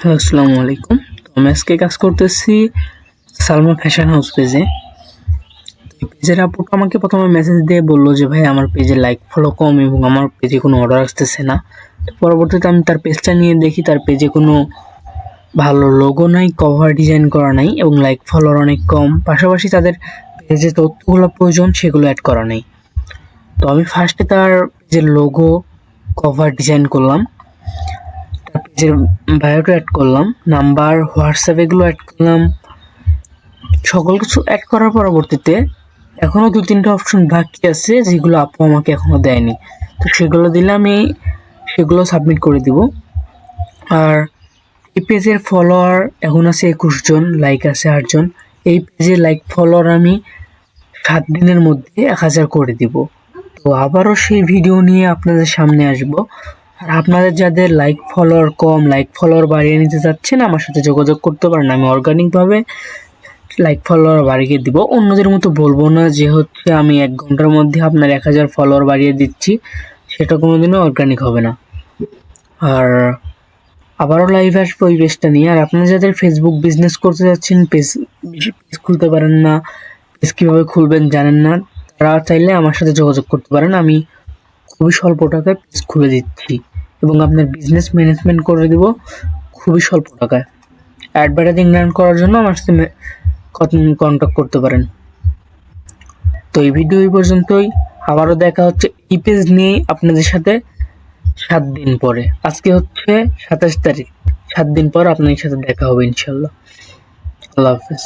Hello, আসসালামু আলাইকুম। আমি আজকে কাজ করতেছি সালমা ফ্যাশন হাউস পেজে। পেজের আপুটা আমাকে প্রথমে মেসেজ দিয়ে বলল যে, ভাই, আমার পেজে লাইক ফলো কম এবং আমার পেজে কোনো অর্ডার আসতেছে না। তো পরবর্তীতে আমি তার পেজটা নিয়ে দেখি, তার পেজে কোনো ভালো লোগো নাই কভার ডিজাইন করা নাই এবং লাইক ফলোয়ার অনেক কম। পাশাপাশি তাদের পেজে তথ্যগুলো প্রয়োজন, সেগুলো অ্যাড করা নেই। তো আমি ফার্স্টে তার পেজের লোগো কভার ডিজাইন করলাম। পেজের বায়োটা অ্যাড করলাম নাম্বার হোয়াটসঅ্যাপ এগুলো অ্যাড করলাম, সকল কিছু অ্যাড করার পরবর্তীতে এখনও দু তিনটা অপশন বাকি আছে, যেগুলো আপু আমাকে এখনও দেয়নি। তো সেগুলো দিলে আমি সেগুলো সাবমিট করে দিব। আর এই পেজের ফলোয়ার এখন আছে একুশ জন লাইক আছে আটজন এই পেজে লাইক ফলোয়ার আমি সাত দিনের মধ্যে এক হাজার করে দিব। তো আবারও সেই ভিডিও নিয়ে আপনাদের সামনে আসব। আর আপনাদের যাদের লাইক ফলোয়ার কম লাইক ফলোয়ার বাড়িয়ে নিতে চাচ্ছেন, আমার সাথে যোগাযোগ করতে পারেন। আমি অর্গানিকভাবে লাইক ফলোয়ার বাড়িয়ে দিব। অন্যদের মতো বলব না যে হচ্ছে আমি এক ঘণ্টার মধ্যে আপনার এক হাজার ফলোয়ার বাড়িয়ে দিচ্ছি, সেটা কোনো দিনও অর্গানিক হবে না। আর আবারও লাইভ আসব ওই পেজটা নিয়ে। আর আপনারা যাদের ফেসবুক বিজনেস করতে যাচ্ছেন পেজ পেজ খুলতে পারেন না পেজ কীভাবে খুলবেন জানেন না, তারা চাইলে আমার সাথে যোগাযোগ করতে পারেন। আমি খুবই স্বল্প টাকায় পেজ খুলে দিচ্ছি। এবং আপনার বিজনেস ম্যানেজমেন্ট করে দিব খুবই স্বল্প টাকায়। অ্যাডভার্টাইজিং রান করার জন্য আমার সাথে কন্ট্যাক্ট করতে পারেন। তো এই ভিডিও এই পর্যন্তই। আবারও দেখা হচ্ছে এই পেজ নিয়েই আপনাদের সাথে সাত দিন পরে। আজকে হচ্ছে সাতাশ তারিখ। সাত দিন পর আপনাদের সাথে দেখা হবে ইনশাল্লাহ আল্লাহ হাফেজ।